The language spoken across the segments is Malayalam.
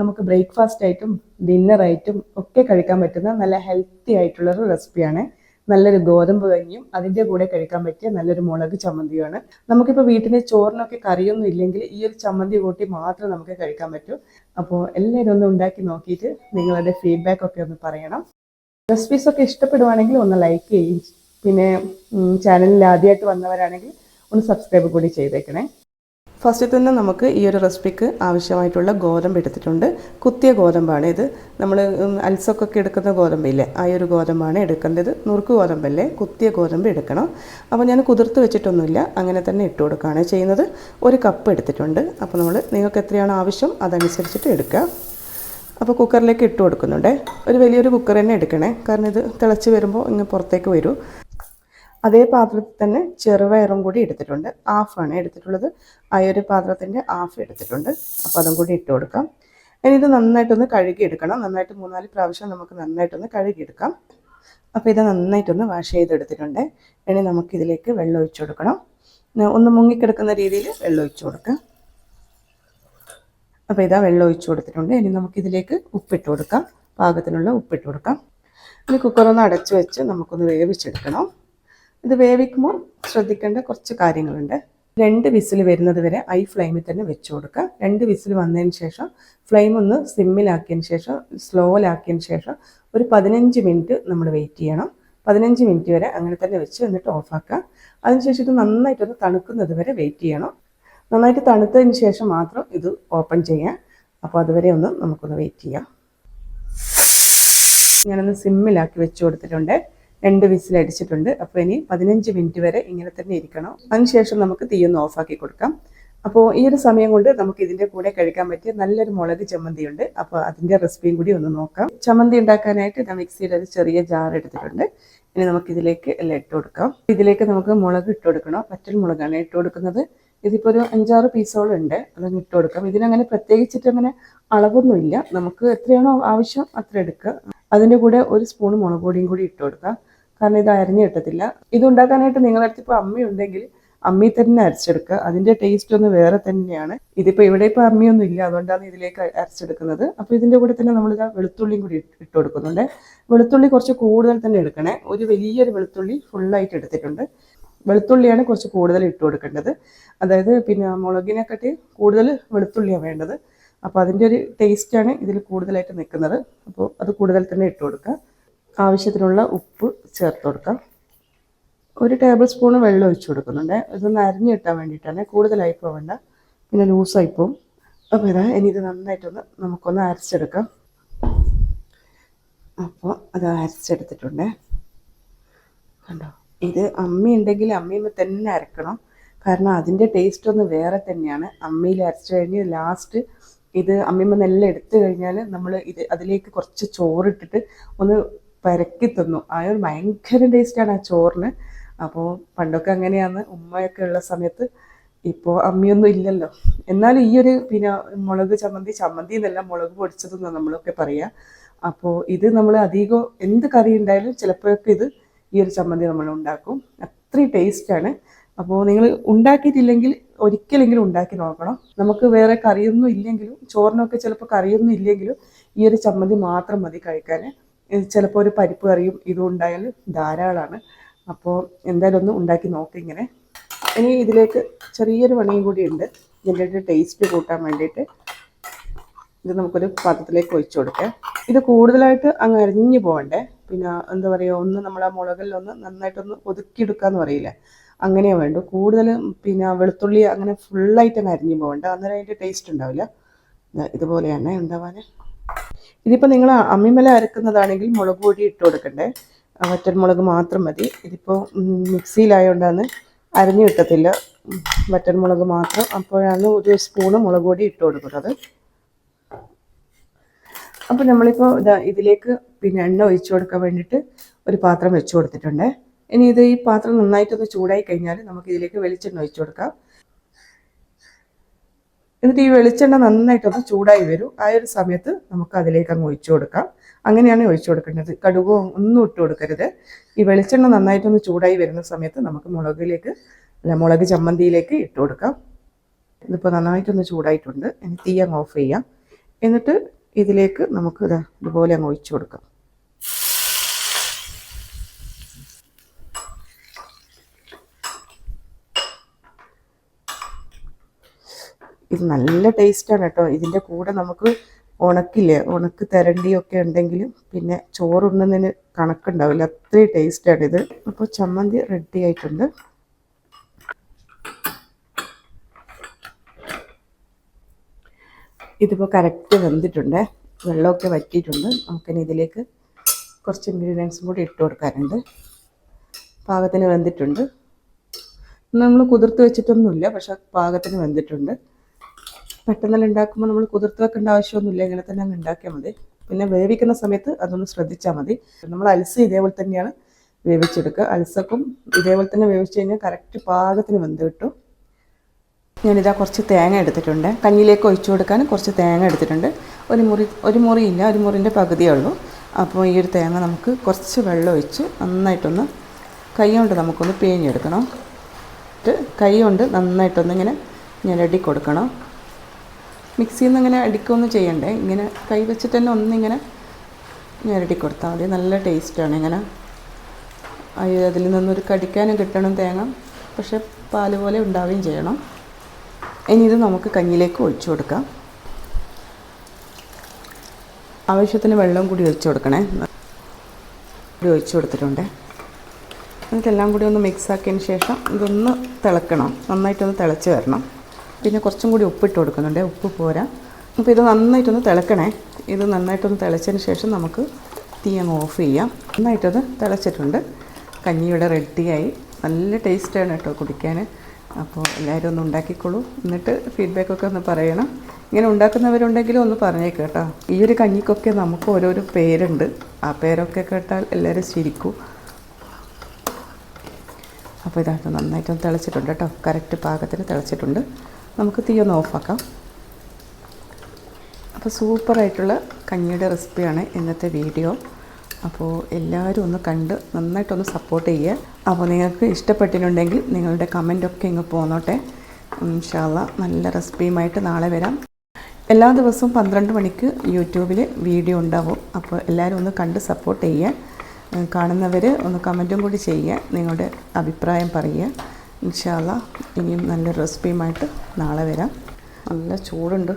നമുക്ക് ബ്രേക്ക്ഫാസ്റ്റ് ആയിട്ടും ഡിന്നർ ആയിട്ടും ഒക്കെ കഴിക്കാൻ പറ്റുന്ന നല്ല ഹെൽത്തി ആയിട്ടുള്ള ഒരു റെസിപ്പിയാണ് നല്ലൊരു ഗോതമ്പ് കഞ്ഞിയും അതിന്റെ കൂടെ കഴിക്കാൻ പറ്റിയ നല്ലൊരു മുളക് ചമ്മന്തിയുമാണ്. നമുക്കിപ്പോൾ വീട്ടിലെ ചോറിനൊക്കെ കറിയൊന്നും ഇല്ലെങ്കിൽ ഈ ഒരു ചമ്മന്തി കൂട്ടി മാത്രം നമുക്ക് കഴിക്കാൻ പറ്റൂ. അപ്പോൾ എല്ലാവരും ഒന്ന് ഉണ്ടാക്കി നോക്കിയിട്ട് നിങ്ങളുടെ ഫീഡ്ബാക്ക് ഒക്കെ ഒന്ന് പറയണം. റെസിപ്പീസ് ഒക്കെ ഇഷ്ടപ്പെടുവാണെങ്കിൽ ഒന്ന് ലൈക്ക് ചെയ്യും. പിന്നെ ചാനലിൽ ആദ്യമായിട്ട് വന്നവരാണെങ്കിൽ ഒന്ന് സബ്സ്ക്രൈബ് കൂടി ചെയ്തേക്കണേ. ഫസ്റ്റ് തന്നെ നമുക്ക് ഈ ഒരു റെസിപ്പിക്ക് ആവശ്യമായിട്ടുള്ള ഗോതമ്പ് എടുത്തിട്ടുണ്ട്. കുത്തിയ ഗോതമ്പാണ് ഇത്. നമ്മൾ അൽസൊക്കെ എടുക്കുന്ന ഗോതമ്പില്ലേ ആ ഒരു ഗോതമ്പാണ് എടുക്കേണ്ടത്. നുറുക്ക് ഗോതമ്പല്ലേ കുത്തിയ ഗോതമ്പ് എടുക്കണം. അപ്പോൾ ഞാൻ കുതിർത്ത് വെച്ചിട്ടൊന്നുമില്ല അങ്ങനെ തന്നെ ഇട്ട് കൊടുക്കുകയാണ് ചെയ്യുന്നത്. ഒരു കപ്പ് എടുത്തിട്ടുണ്ട്. അപ്പോൾ നമ്മൾ നിങ്ങൾക്ക് എത്രയാണ് ആവശ്യം അതനുസരിച്ചിട്ട് എടുക്കുക അപ്പോൾ കുക്കറിലേക്ക് ഇട്ട് കൊടുക്കുന്നുണ്ട്. ഒരു വലിയൊരു കുക്കർ തന്നെ എടുക്കണേ. കാരണം ഇത് തിളച്ച് വരുമ്പോൾ ഇങ്ങനെ പുറത്തേക്ക് വരൂ. അതേ പാത്രത്തിൽ തന്നെ ചെറുപയറും കൂടി എടുത്തിട്ടുണ്ട്. ഹാഫാണ് എടുത്തിട്ടുള്ളത്. ആ ഒരു പാത്രത്തിന്റെ ഹാഫ് എടുത്തിട്ടുണ്ട്. അപ്പോൾ അതും കൂടി ഇട്ട് കൊടുക്കാം. ഇനി ഇത് നന്നായിട്ടൊന്ന് കഴുകിയെടുക്കണം. നന്നായിട്ട് മൂന്നാൽ പ്രാവശ്യം നമുക്ക് നന്നായിട്ടൊന്ന് കഴുകിയെടുക്കാം. അപ്പോൾ ഇത് നന്നായിട്ടൊന്ന് വാഷ് ചെയ്തെടുത്തിട്ടുണ്ട്. ഇനി നമുക്കിതിലേക്ക് വെള്ളം ഒഴിച്ചു കൊടുക്കണം. ഒന്ന് മുങ്ങിക്കിടക്കുന്ന രീതിയിൽ വെള്ളം ഒഴിച്ചു കൊടുക്കാം. അപ്പോൾ ഇതാ വെള്ളം ഒഴിച്ചു കൊടുത്തിട്ടുണ്ട്. ഇനി നമുക്കിതിലേക്ക് ഉപ്പിട്ട് കൊടുക്കാം. പാകത്തിനുള്ള ഉപ്പിട്ട് കൊടുക്കാം. ഇനി കുക്കറൊന്ന് അടച്ചു വെച്ച് നമുക്കൊന്ന് വേവിച്ചെടുക്കണം. ഇത് വേവിക്കുമ്പോൾ ശ്രദ്ധിക്കേണ്ട കുറച്ച് കാര്യങ്ങളുണ്ട്. രണ്ട് വിസിൽ വരുന്നത് വരെ ഐ ഫ്ലെയിമിൽ തന്നെ വെച്ച് കൊടുക്കുക. രണ്ട് വിസിൽ വന്നതിന് ശേഷം ഫ്ലെയിം ഒന്ന് സിമ്മിലാക്കിയതിന് ശേഷം സ്ലോയിലാക്കിയതിന് ശേഷം ഒരു പതിനഞ്ച് മിനിറ്റ് നമ്മൾ വെയിറ്റ് ചെയ്യണം. പതിനഞ്ച് മിനിറ്റ് വരെ അങ്ങനെ തന്നെ വെച്ച് എന്നിട്ട് ഓഫാക്കുക അതിനുശേഷം ഇത് നന്നായിട്ടൊന്ന് തണുക്കുന്നത് വരെ വെയിറ്റ് ചെയ്യണം. നന്നായിട്ട് തണുത്തതിന് ശേഷം മാത്രം ഇത് ഓപ്പൺ ചെയ്യാം അപ്പോൾ അതുവരെ ഒന്ന് നമുക്കൊന്ന് വെയിറ്റ് ചെയ്യാം. ഞാനൊന്ന് സിമ്മിലാക്കി വെച്ച് കൊടുത്തിട്ടുണ്ട്. രണ്ട് വിസിൽ അടിച്ചിട്ടുണ്ട്. അപ്പോൾ ഇനി പതിനഞ്ച് മിനിറ്റ് വരെ ഇങ്ങനെ തന്നെ ഇരിക്കണം. അതിനുശേഷം നമുക്ക് തീയൊന്ന് ഓഫാക്കി കൊടുക്കാം. അപ്പോൾ ഈ ഒരു സമയം കൊണ്ട് നമുക്ക് ഇതിന്റെ കൂടെ കഴിക്കാൻ പറ്റിയ നല്ലൊരു മുളക് ചമ്മന്തി ഉണ്ട് അപ്പോൾ അതിന്റെ റെസിപ്പിയും കൂടി ഒന്ന് നോക്കാം. ചമ്മന്തി ഉണ്ടാക്കാനായിട്ട് ഞാൻ മിക്സിയിൽ ഒരു ചെറിയ ജാർ എടുത്തിട്ടുണ്ട്. ഇനി നമുക്ക് ഇതിലേക്ക് എല്ലാം ഇട്ട് കൊടുക്കാം. ഇതിലേക്ക് നമുക്ക് മുളക് ഇട്ട് കൊടുക്കണം. പറ്റൽ മുളകാണ് ഇട്ട് കൊടുക്കുന്നത്. ഇതിപ്പോൾ ഒരു അഞ്ചാറ് പീസോളം ഉണ്ട്. അതങ്ങ് ഇട്ട് കൊടുക്കാം. ഇതിനങ്ങനെ പ്രത്യേകിച്ചിട്ട് അങ്ങനെ അളവൊന്നുമില്ല നമുക്ക് എത്രയാണോ ആവശ്യം അത്ര എടുക്കുക അതിന്റെ കൂടെ ഒരു സ്പൂൺ മുളക് പൊടിയും കൂടി ഇട്ട് കൊടുക്കുക കാരണം ഇത് അരിഞ്ഞ് കിട്ടത്തില്ല. ഇത് ഉണ്ടാക്കാനായിട്ട് നിങ്ങളുടെ അടുത്ത് ഇപ്പോൾ അമ്മി ഉണ്ടെങ്കിൽ അമ്മി തന്നെ അരച്ചെടുക്കുക. അതിന്റെ ടേസ്റ്റ് ഒന്ന് വേറെ തന്നെയാണ്. ഇതിപ്പോൾ ഇവിടെ ഇപ്പോൾ അമ്മിയൊന്നും ഇല്ല. അതുകൊണ്ടാണ് ഇതിലേക്ക് അരച്ചെടുക്കുന്നത്. അപ്പോൾ ഇതിന്റെ കൂടെ തന്നെ നമ്മൾ വെളുത്തുള്ളിയും കൂടി ഇട്ട് കൊടുക്കുന്നുണ്ട്. വെളുത്തുള്ളി കുറച്ച് കൂടുതൽ തന്നെ എടുക്കണേ. ഒരു വലിയൊരു വെളുത്തുള്ളി ഫുള്ളായിട്ട് എടുത്തിട്ടുണ്ട്. വെളുത്തുള്ളിയാണ് കുറച്ച് കൂടുതൽ ഇട്ട് കൊടുക്കേണ്ടത്. അതായത് പിന്നെ മുളകിനെക്കാട്ടി കൂടുതൽ വെളുത്തുള്ളിയാണ് വേണ്ടത്. അപ്പോൾ അതിന്റെ ഒരു ടേസ്റ്റാണ് ഇതിൽ കൂടുതലായിട്ട് നിൽക്കുന്നത്. അപ്പോൾ അത് കൂടുതൽ തന്നെ ഇട്ട് കൊടുക്കുക. ആവശ്യത്തിനുള്ള ഉപ്പ് ചേർത്ത് കൊടുക്കാം. ഒരു ടേബിൾ സ്പൂൺ വെള്ളം ഒഴിച്ചു കൊടുക്കുന്നുണ്ട്. ഇതൊന്ന് അരിഞ്ഞ് കിട്ടാൻ വേണ്ടിയിട്ടാണ്. കൂടുതലായി പോവേണ്ട പിന്നെ ലൂസായി പോവും. അപ്പോൾ ഇതാ ഇനി ഇത് നന്നായിട്ടൊന്ന് നമുക്കൊന്ന് അരച്ചെടുക്കാം. അപ്പോൾ അത് അരച്ചെടുത്തിട്ടുണ്ട്. കണ്ടോ? ഇത് അമ്മി ഉണ്ടെങ്കിൽ തന്നെ അരക്കണം. കാരണം അതിന്റെ ടേസ്റ്റ് ഒന്ന് വേറെ തന്നെയാണ്. അമ്മിയിൽ അരച്ചു കഴിഞ്ഞ് ലാസ്റ്റ് ഇത് അമ്മീമ്മ നെല്ല് എടുത്തു കഴിഞ്ഞാൽ നമ്മൾ ഇത് അതിലേക്ക് കുറച്ച് ചോറിട്ടിട്ട് ഒന്ന് പരക്കി തന്നു. ആ ഒരു ഭയങ്കര ടേസ്റ്റാണ് ആ ചോറിന്. അപ്പോൾ പണ്ടൊക്കെ അങ്ങനെയാണ്. ഉമ്മയൊക്കെ ഉള്ള സമയത്ത് ഇപ്പോൾ അമ്മിയൊന്നും ഇല്ലല്ലോ. എന്നാലും ഈ ഒരു പിന്നെ മുളക് ചമ്മന്തി ചമ്മന്തി എന്നല്ല മുളക് പൊടിച്ചതെന്ന് നമ്മളൊക്കെ പറയുക അപ്പോൾ ഇത് നമ്മൾ അധികം എന്ത് കറി ഉണ്ടായാലും ചിലപ്പോഴൊക്കെ ഇത് ഈ ഒരു ചമ്മന്തി നമ്മൾ ഉണ്ടാക്കും. അത്രയും ടേസ്റ്റാണ് അപ്പോൾ നിങ്ങൾ ഉണ്ടാക്കിയിട്ടില്ലെങ്കിൽ ഒരിക്കലെങ്കിലും ഉണ്ടാക്കി നോക്കണം. നമുക്ക് വേറെ കറിയൊന്നും ഇല്ലെങ്കിലും ചോറിനൊക്കെ ചിലപ്പോൾ കറിയൊന്നും ഇല്ലെങ്കിലും ഈ ഒരു ചമ്മന്തി മാത്രം മതി കഴിക്കാൻ. ചിലപ്പോൾ ഒരു പരിപ്പ് കറിയും ഇതും ഉണ്ടായാൽ ധാരാളമാണ് അപ്പോൾ എന്തായാലും ഒന്ന് ഉണ്ടാക്കി നോക്കാം ഇങ്ങനെ. ഇനി ഇതിലേക്ക് ചെറിയൊരു പണിയും കൂടി ഉണ്ട്. ഇതിന്റെ ടേസ്റ്റ് കൂട്ടാൻ വേണ്ടിയിട്ട് ഇത് നമുക്കൊരു പാത്രത്തിലേക്ക് ഒഴിച്ച് കൊടുക്കാം. ഇത് കൂടുതലായിട്ട് അങ്ങ് അരിഞ്ഞു പോകണ്ടേ? പിന്നെ എന്താ പറയുക ഒന്ന് നമ്മൾ ആ മുളകിലൊന്ന് നന്നായിട്ടൊന്ന് ഒതുക്കിയെടുക്കാന്ന് പറയില്ല? അങ്ങനെയാണ് വേണ്ടു കൂടുതൽ പിന്നെ വെളുത്തുള്ളി അങ്ങനെ ഫുള്ളായിട്ട് അങ്ങ് അരിഞ്ഞു പോകണ്ട. അന്നേരം അതിന്റെ ടേസ്റ്റ് ഉണ്ടാവില്ല. ഇതുപോലെ ഇതുപോലെയാണ് ഉണ്ടാവാൻ. ഇതിപ്പോൾ നിങ്ങൾ അമ്മിമല അരക്കുന്നതാണെങ്കിൽ മുളക് പൊടി ഇട്ട് കൊടുക്കണ്ടേ? വറ്റൽ മുളക് മാത്രം മതി. ഇതിപ്പോൾ മിക്സിയിലായതുകൊണ്ടാണ് അരഞ്ഞു കിട്ടത്തില്ല. വറ്റൽ മുളക് മാത്രം. അപ്പോഴാണ് ഒരു സ്പൂണ് മുളക് പൊടി ഇട്ട് കൊടുക്കുന്നത്. അപ്പോൾ നമ്മളിപ്പോൾ ഇതാ ഇതിലേക്ക് പിന്നെ എണ്ണ ഒഴിച്ചു കൊടുക്കാൻ വേണ്ടിയിട്ട് ഒരു പാത്രം വെച്ച് കൊടുത്തിട്ടുണ്ട്. ഇനി ഇത് ഈ പാത്രം നന്നായിട്ടൊന്ന് ചൂടായി കഴിഞ്ഞാൽ നമുക്ക് ഇതിലേക്ക് വെളിച്ചെണ്ണ ഒഴിച്ചു കൊടുക്കാം. എന്നിട്ട് ഈ വെളിച്ചെണ്ണ നന്നായിട്ടൊന്ന് ചൂടായി വരും. ആ ഒരു സമയത്ത് നമുക്ക് അതിലേക്ക് അങ്ങ് ഒഴിച്ചു കൊടുക്കാം. അങ്ങനെയാണ് ഒഴിച്ചു കൊടുക്കേണ്ടത്. കടുകോ ഒന്നും ഇട്ട് കൊടുക്കരുത്. ഈ വെളിച്ചെണ്ണ നന്നായിട്ടൊന്ന് ചൂടായി വരുന്ന സമയത്ത് നമുക്ക് മുളകിലേക്ക് അല്ല മുളക് ചമ്മന്തിയിലേക്ക് ഇട്ട് കൊടുക്കാം. ഇതിപ്പോൾ നന്നായിട്ടൊന്ന് ചൂടായിട്ടുണ്ട്. ഇനി തീ അങ്ങ് ഓഫ് ചെയ്യാം. എന്നിട്ട് ഇതിലേക്ക് നമുക്ക് ഇതാ ഇതുപോലെ അങ്ങ് ഒഴിച്ചു കൊടുക്കാം. ഇത് നല്ല ടേസ്റ്റാണ് കേട്ടോ. ഇതിന്റെ കൂടെ നമുക്ക് ഉണക്കില്ലേ ഉണക്ക് തിരണ്ടിയൊക്കെ ഉണ്ടെങ്കിലും പിന്നെ ചോറുണ്ണുന്നതിന് കണക്കുണ്ടാവില്ല. അത്രയും ഇത്. അപ്പോൾ ചമ്മന്തി റെഡി ആയിട്ടുണ്ട്. ഇതിപ്പോൾ കറക്റ്റ് വെന്തിട്ടുണ്ട്. വെള്ളമൊക്കെ വറ്റിയിട്ടുണ്ട്. നമുക്കിനി ഇതിലേക്ക് കുറച്ച് ഇൻഗ്രീഡിയൻസും കൂടി ഇട്ട് കൊടുക്കാറുണ്ട് പാകത്തിന് വെന്തിട്ടുണ്ട്. നമ്മൾ കുതിർത്ത് വെച്ചിട്ടൊന്നുമില്ല പക്ഷെ പാകത്തിന് വെന്തിട്ടുണ്ട്. പെട്ടെന്നെല്ലാം ഉണ്ടാക്കുമ്പോൾ നമ്മൾ കുതിർത്ത് വെക്കേണ്ട ആവശ്യമൊന്നുമില്ല. ഇങ്ങനെ തന്നെ അങ്ങ് ഉണ്ടാക്കിയാൽ മതി. പിന്നെ വേവിക്കുന്ന സമയത്ത് അതൊന്ന് ശ്രദ്ധിച്ചാൽ മതി. നമ്മൾ അൽസ ഇതേപോലെ തന്നെയാണ് വേവിച്ചെടുക്കുക. അൽസക്കും ഇതേപോലെ തന്നെ വേവിച്ച് കഴിഞ്ഞാൽ കറക്റ്റ് പാകത്തിന് വെന്ത് കിട്ടും. ഞാനിതാ കുറച്ച് തേങ്ങ എടുത്തിട്ടുണ്ട്. കഞ്ഞിയിലേക്ക് ഒഴിച്ചു കൊടുക്കാൻ കുറച്ച് തേങ്ങ എടുത്തിട്ടുണ്ട്. ഒരു മുറി ഒരു മുറിയില്ല ഒരു മുറിന്റെ പകുതിയേ ഉള്ളൂ. അപ്പോൾ ഈ ഒരു തേങ്ങ നമുക്ക് കുറച്ച് വെള്ളം ഒഴിച്ച് നന്നായിട്ടൊന്ന് കൈ കൊണ്ട് നമുക്കൊന്ന് പിഴിഞ്ഞെടുക്കണം. കൈ കൊണ്ട് നന്നായിട്ടൊന്ന് ഇങ്ങനെ ഞെരടി കൊടുക്കണം. മിക്സിയിൽ നിന്ന് ഇങ്ങനെ അടിക്കുകയൊന്നും ചെയ്യണ്ടേ? ഇങ്ങനെ കൈ വെച്ചിട്ട് തന്നെ ഒന്നിങ്ങനെ ഞെരടി കൊടുത്താൽ മതി. നല്ല ടേസ്റ്റാണ് ഇങ്ങനെ. അതിൽ നിന്നൊരു കടിക്കാനും കിട്ടണം തേങ്ങ. പക്ഷെ പാൽ പോലെ ഉണ്ടാവുകയും ചെയ്യണം. ഇനി ഇത് നമുക്ക് കഞ്ഞിലേക്ക് ഒഴിച്ചു കൊടുക്കാം. ആവശ്യത്തിന് വെള്ളം കൂടി ഒഴിച്ചു കൊടുക്കണേ. കൂടി ഒഴിച്ചു കൊടുത്തിട്ടുണ്ട്. എന്നിട്ടെല്ലാം കൂടി ഒന്ന് മിക്സ് ആക്കിയതിന് ശേഷം ഇതൊന്ന് തിളക്കണം. നന്നായിട്ടൊന്ന് തിളച്ച് വരണം. പിന്നെ കുറച്ചും കൂടി ഉപ്പിട്ട് കൊടുക്കുന്നുണ്ട്. ഉപ്പ് പോരാ. അപ്പോൾ ഇത് നന്നായിട്ടൊന്ന് തിളക്കണേ. ഇത് നന്നായിട്ടൊന്ന് തിളച്ചതിന് ശേഷം നമുക്ക് തീ അങ്ങ് ഓഫ് ചെയ്യാം. നന്നായിട്ടത് തിളച്ചിട്ടുണ്ട്. കഞ്ഞിയുടെ റെഡിയായി നല്ല ടേസ്റ്റാണ് കേട്ടോ കുടിക്കാൻ അപ്പോൾ എല്ലാവരും ഒന്ന് ഉണ്ടാക്കിക്കോളൂ. എന്നിട്ട് ഫീഡ്ബാക്കൊക്കെ ഒന്ന് പറയണം. ഇങ്ങനെ ഉണ്ടാക്കുന്നവരുണ്ടെങ്കിലും ഒന്ന് പറഞ്ഞേക്ക് കേട്ടോ. ഈ ഒരു കഞ്ഞിക്കൊക്കെ നമുക്ക് ഓരോരോ പേരുണ്ട്. ആ പേരൊക്കെ കേട്ടാൽ എല്ലാവരും ചിരിക്കൂ. അപ്പോൾ ഇതായിട്ട് നന്നായിട്ടൊന്ന് തിളച്ചിട്ടുണ്ട് കേട്ടോ. കറക്റ്റ് പാകത്തിന് തിളച്ചിട്ടുണ്ട്. നമുക്ക് തീ ഒന്ന് ഓഫാക്കാം. അപ്പോൾ സൂപ്പറായിട്ടുള്ള കഞ്ഞിയുടെ റെസിപ്പിയാണ് ഇന്നത്തെ വീഡിയോ. അപ്പോൾ എല്ലാവരും ഒന്ന് കണ്ട് നന്നായിട്ടൊന്ന് സപ്പോർട്ട് ചെയ്യുക. അപ്പോൾ നിങ്ങൾക്ക് ഇഷ്ടപ്പെട്ടിട്ടുണ്ടെങ്കിൽ നിങ്ങളുടെ കമന്റൊക്കെ ഇങ്ങ് പോന്നോട്ടെ. ഇൻഷാല്ല നല്ല റെസിപ്പിയുമായിട്ട് നാളെ വരാം. എല്ലാ ദിവസവും പന്ത്രണ്ട് മണിക്ക് യൂട്യൂബിൽ വീഡിയോ ഉണ്ടാവും. അപ്പോൾ എല്ലാവരും ഒന്ന് കണ്ട് സപ്പോർട്ട് ചെയ്യുക. കാണുന്നവർ ഒന്ന് കമന്റും കൂടി ചെയ്യുക. നിങ്ങളുടെ അഭിപ്രായം പറയുക. ഇൻഷാല്ല ഇനിയും നല്ല റെസിപ്പിയുമായിട്ട് നാളെ വരാം. നല്ല ചൂടുണ്ട്.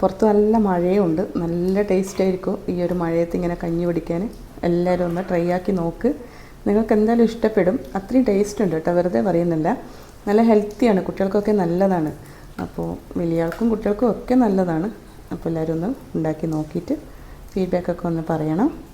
പുറത്ത് നല്ല മഴയുണ്ട്. നല്ല ടേസ്റ്റ് ആയിരിക്കും ഈ ഒരു മഴയത്ത് ഇങ്ങനെ കഞ്ഞി പിടിക്കാൻ എല്ലാവരും ഒന്ന് ട്രൈ ആക്കി നോക്ക്. നിങ്ങൾക്ക് എന്തായാലും ഇഷ്ടപ്പെടും. അത്രയും ടേസ്റ്റ് ഉണ്ട് കേട്ടോ. വെറുതെ പറയുന്നില്ല. നല്ല ഹെൽത്തിയാണ് കുട്ടികൾക്കൊക്കെ നല്ലതാണ്. അപ്പോൾ വലിയ ആൾക്കും കുട്ടികൾക്കും ഒക്കെ നല്ലതാണ്. അപ്പോൾ എല്ലാവരും ഒന്ന് ഉണ്ടാക്കി നോക്കിയിട്ട് ഫീഡ്ബാക്കൊക്കെ ഒന്ന് പറയണം.